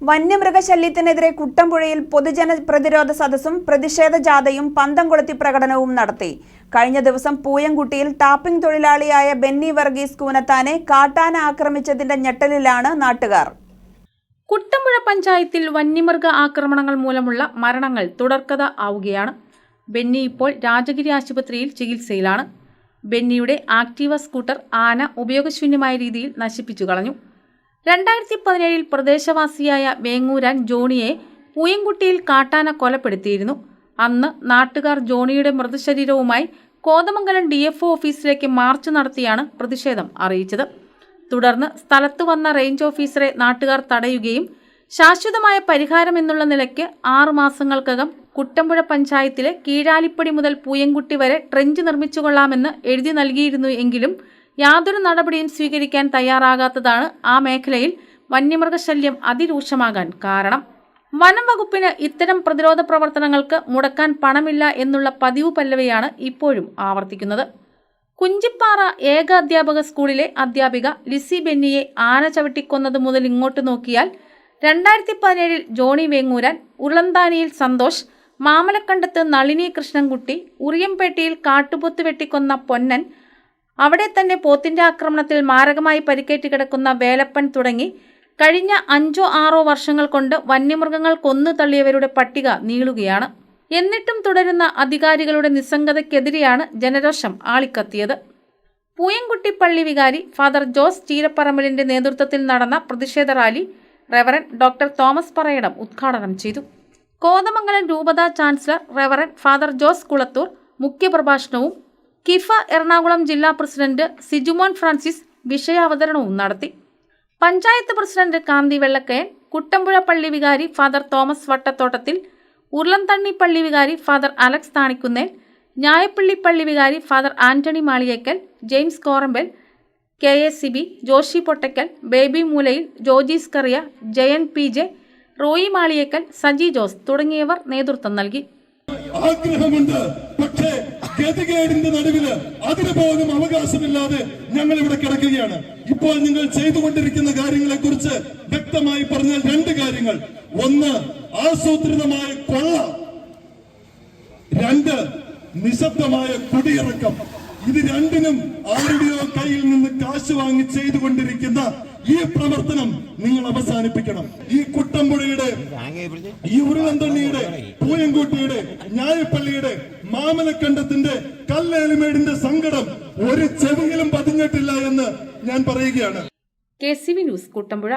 വന്യമൃഗശല്യത്തിനെതിരെ കുട്ടമ്പുഴയിൽ പൊതുജന പ്രതിരോധ സദസ്സും പ്രതിഷേധ ജാഥയും പന്തം കൊളുത്തി പ്രകടനവും നടത്തി. കഴിഞ്ഞ ദിവസം പൂയംകുട്ടിയിൽ ടാപ്പിംഗ് തൊഴിലാളിയായ ബെന്നി വർഗീസ് കൂനത്താനെ കാട്ടാന ആക്രമിച്ചതിന്റെ ഞെട്ടലിലാണ് നാട്ടുകാർ. കുട്ടമ്പുഴ പഞ്ചായത്തിൽ വന്യമൃഗ ആക്രമണങ്ങൾ മൂലമുള്ള മരണങ്ങൾ തുടർക്കഥ ആവുകയാണ്. ബെന്നി ഇപ്പോൾ രാജഗിരി ആശുപത്രിയിൽ ചികിത്സയിലാണ്. ബെന്നിയുടെ ആക്റ്റീവ സ്കൂട്ടർ ആന ഉപയോഗശൂന്യമായ രീതിയിൽ നശിപ്പിച്ചു കളഞ്ഞു. രണ്ടായിരത്തി പതിനേഴിൽ പ്രദേശവാസിയായ വേങ്ങൂരാൻ ജോണിയെ പൂയംകുട്ടിയിൽ കാട്ടാന കൊലപ്പെടുത്തിയിരുന്നു. അന്ന് നാട്ടുകാർ ജോണിയുടെ മൃതശരീരവുമായി കോതമംഗലം ഡി എഫ് ഓഫീസിലേക്ക് മാർച്ച് നടത്തിയാണ് പ്രതിഷേധം അറിയിച്ചത്. തുടർന്ന് സ്ഥലത്ത് വന്ന റേഞ്ച് ഓഫീസറെ നാട്ടുകാർ തടയുകയും ശാശ്വതമായ പരിഹാരം എന്നുള്ള നിലയ്ക്ക് ആറു മാസങ്ങൾക്കകം കുട്ടമ്പുഴ പഞ്ചായത്തിലെ കീഴാലിപ്പടി മുതൽ പൂയംകുട്ടി വരെ ട്രെഞ്ച് നിർമ്മിച്ചുകൊള്ളാമെന്ന് എഴുതി നൽകിയിരുന്നു എങ്കിലും യാതൊരു നടപടിയും സ്വീകരിക്കാൻ തയ്യാറാകാത്തതാണ് ആ മേഖലയിൽ വന്യമൃഗശല്യം അതിരൂക്ഷമാകാൻ കാരണം. വനം വകുപ്പിന് ഇത്തരം പ്രതിരോധ പ്രവർത്തനങ്ങൾക്ക് മുടക്കാൻ പണമില്ല എന്നുള്ള പതിവ് പല്ലവിയാണ് ഇപ്പോഴും ആവർത്തിക്കുന്നത്. കുഞ്ചിപ്പാറ ഏക അധ്യാപക സ്കൂളിലെ അധ്യാപിക ലിസി ബെന്നിയെ ആന ചവിട്ടിക്കൊന്നത് മുതൽ ഇങ്ങോട്ട് നോക്കിയാൽ രണ്ടായിരത്തി പതിനേഴിൽ ജോണി വേങ്ങൂരാൻ ഉരുളന്താനിയിൽ സന്തോഷ് മാമലക്കണ്ടത്ത് നളിനി കൃഷ്ണൻകുട്ടി ഉറിയംപേട്ടയിൽ കാട്ടുപൊത്ത് വെട്ടിക്കൊന്ന പൊന്നൻ അവിടെ തന്നെ പോത്തിന്റെ ആക്രമണത്തിൽ മാരകമായി പരിക്കേറ്റ് കിടക്കുന്ന വേലപ്പൻ തുടങ്ങി കഴിഞ്ഞ അഞ്ചോ ആറോ വർഷങ്ങൾ കൊണ്ട് വന്യമൃഗങ്ങൾ കൊന്നു തള്ളിയവരുടെ പട്ടിക നീളുകയാണ്. എന്നിട്ടും തുടരുന്ന അധികാരികളുടെ നിസ്സംഗതയ്ക്കെതിരെയാണ് ജനരോഷം ആളിക്കത്തിയത്. പൂയംകുട്ടി പള്ളി വികാരി ഫാദർ ജോസ് ചീരപ്പറമ്പലിന്റെ നേതൃത്വത്തിൽ നടന്ന പ്രതിഷേധ rally reverend doctor Thomas Parayadam ഉദ്ഘാടനം ചെയ്തു. കോതമംഗലം രൂപതാ chancellor reverend father Jose Kulathur മുഖ്യപ്രഭാഷണവും KIFA Ernakulam ജില്ലാ പ്രസിഡന്റ് സിജുമോൻ ഫ്രാൻസിസ് വിഷയാവതരണവും നടത്തി. പഞ്ചായത്ത് പ്രസിഡന്റ് കാന്തി വെള്ളക്കയൻ കുട്ടമ്പുഴ പള്ളി വികാരി ഫാദർ തോമസ് വട്ടത്തോട്ടത്തിൽ ഉരുളന്തണ്ണി പള്ളി വികാരി ഫാദർ അലക്സ് താണിക്കുന്നേൽ ഞായപ്പള്ളി പള്ളി വികാരി father Antony Maliyekkal James Korampal K A Siby Joshi Pottakkal Baby Moolayil Jojees Kariya Jayan P J Roy Maliyekkal Saji Jose തുടങ്ങിയവർ നേതൃത്വം നൽകി. ആഗ്രഹമുണ്ട്. ഗതികേടിന്റെ നടുവിൽ അതിന് പോലും അവകാശമില്ലാതെ ഞങ്ങൾ ഇവിടെ കിടക്കുകയാണ്. ഇപ്പോൾ നിങ്ങൾ ചെയ്തുകൊണ്ടിരിക്കുന്ന കാര്യങ്ങളെ കുറിച്ച് വ്യക്തമായി പറഞ്ഞാൽ രണ്ട് കാര്യങ്ങൾ. ഒന്ന് ആസൂത്രിതമായ കൊള്ള. രണ്ട് നിശബ്ദമായ കുടിയിറക്കം. ഇത് രണ്ടിനും ആരുടെയോ കയ്യിൽ നിന്ന് കാശ് വാങ്ങി ചെയ്തുകൊണ്ടിരിക്കുന്ന ഈ പ്രവർത്തനം നിങ്ങൾ അവസാനിപ്പിക്കണം. ഈ കുട്ടമ്പുഴയുടെ ഈ ഉരുളന്തണ്ണിയുടെ പൂയംകുട്ടിയുടെ ഞായപ്പള്ളിയുടെ മാമലക്കണ്ടത്തിന്റെ കല്ലേലിമേടിന്റെ സങ്കടം ഒരു ചെവിയിലും പതിഞ്ഞിട്ടില്ല എന്ന് ഞാൻ പറയുകയാണ്. K C V news Kuttampuzha.